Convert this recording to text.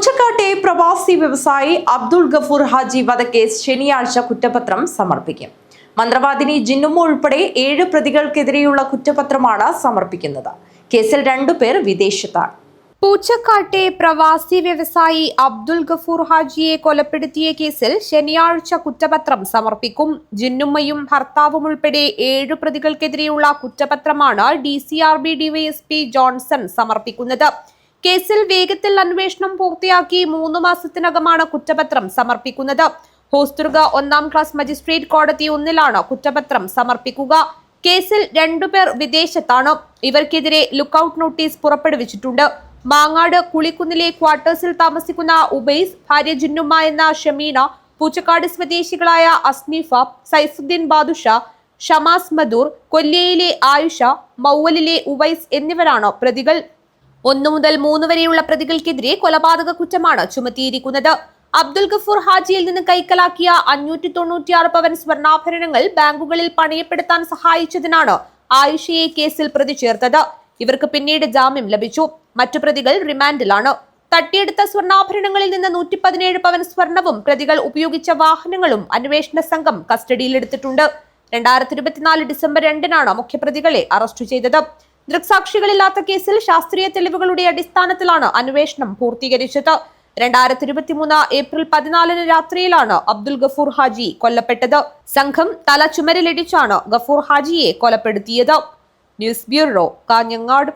പൂച്ചക്കാട്ടെ പ്രവാസി വ്യവസായി അബ്ദുൾ ഗഫൂർ ഹാജി വധക്കേസ് ശനിയാഴ്ച കുറ്റപത്രം സമർപ്പിക്കും. മന്ത്രവാദിനി ജിന്നുമ ഉൾപ്പെടെ ഏഴ് പ്രതികൾക്കെതിരെയുള്ള കുറ്റപത്രമാണ് സമർപ്പിക്കുന്നത്. കേസിൽ രണ്ടുപേർ വിദേശത്താണ്. പൂച്ചക്കാട്ടെ പ്രവാസി വ്യവസായി അബ്ദുൾ ഗഫൂർ ഹാജിയെ കൊലപ്പെടുത്തിയ കേസിൽ ശനിയാഴ്ച കുറ്റപത്രം സമർപ്പിക്കും. ജിന്നുമ്മയും ഭർത്താവും ഉൾപ്പെടെ ഏഴു പ്രതികൾക്കെതിരെയുള്ള കുറ്റപത്രമാണ് D C R B DYSP Johnson സമർപ്പിക്കുന്നത്. കേസിൽ വേഗത്തിൽ അന്വേഷണം പൂർത്തിയാക്കി മൂന്ന് മാസത്തിനകമാണ് കുറ്റപത്രം സമർപ്പിക്കുന്നത്. ഹോസ്ദുർഗ ഒന്നാം ക്ലാസ് മജിസ്ട്രേറ്റ് കോടതി ഒന്നിലാണ് കുറ്റപത്രം സമർപ്പിക്കുക. കേസിൽ രണ്ടുപേർ വിദേശത്താണ്. ഇവർക്കെതിരെ ലുക്കൌട്ട് നോട്ടീസ് പുറപ്പെടുവിച്ചിട്ടുണ്ട്. മാങ്ങാട് കുളിക്കുന്നിലെ ക്വാർട്ടേഴ്സിൽ താമസിക്കുന്ന ഉബൈസ് ഭാര്യ ജിന്നുമ്മ എന്ന ഷമീന പൂച്ചക്കാട് സ്വദേശികളായ അസ്നീഫ സൈഫുദ്ദീൻ ബാദുഷ ഷമാസ് മദൂർ കൊല്ലിയയിലെ ആയുഷ മൗവലിലെ ഉവൈസ് എന്നിവരാണ് പ്രതികൾ. ഒന്നു മുതൽ മൂന്ന് വരെയുള്ള പ്രതികൾക്കെതിരെ കൊലപാതക കുറ്റമാണ് ചുമത്തിയിരിക്കുന്നത്. അബ്ദുൽ ഗഫൂർ ഹാജിയിൽ നിന്ന് കൈക്കലാക്കിയ അഞ്ഞൂറ്റി തൊണ്ണൂറ്റിയാറ് പവൻ സ്വർണാഭരണങ്ങൾ ബാങ്കുകളിൽ പണയപ്പെടുത്താൻ സഹായിച്ചതിനാണ് ആയിഷയെ കേസിൽ പ്രതി ചേർത്തത്. ഇവർക്ക് പിന്നീട് ജാമ്യം ലഭിച്ചു. മറ്റു പ്രതികൾ റിമാൻഡിലാണ്. തട്ടിയെടുത്ത സ്വർണാഭരണങ്ങളിൽ നിന്ന് നൂറ്റി പതിനേഴ് പവൻ സ്വർണവും പ്രതികൾ ഉപയോഗിച്ച വാഹനങ്ങളും അന്വേഷണ സംഘം കസ്റ്റഡിയിലെടുത്തിട്ടുണ്ട്. രണ്ടായിരത്തി ഇരുപത്തിനാല് ഡിസംബർ രണ്ടിനാണ് മുഖ്യപ്രതികളെ അറസ്റ്റ് ചെയ്തത്. ദൃക്സാക്ഷികളില്ലാത്ത കേസിൽ ശാസ്ത്രീയ തെളിവുകളുടെ അടിസ്ഥാനത്തിലാണ് അന്വേഷണം പൂർത്തീകരിച്ചത്. രണ്ടായിരത്തി ഇരുപത്തിമൂന്ന് ഏപ്രിൽ പതിനാലിന് രാത്രിയിലാണ് അബ്ദുൽ ഗഫൂർ ഹാജി കൊല്ലപ്പെട്ടത്. സംഘം തല ചുമരിലിടിച്ചാണ് ഗഫൂർ ഹാജിയെ കൊലപ്പെടുത്തിയത്. News bureau Kanhangad.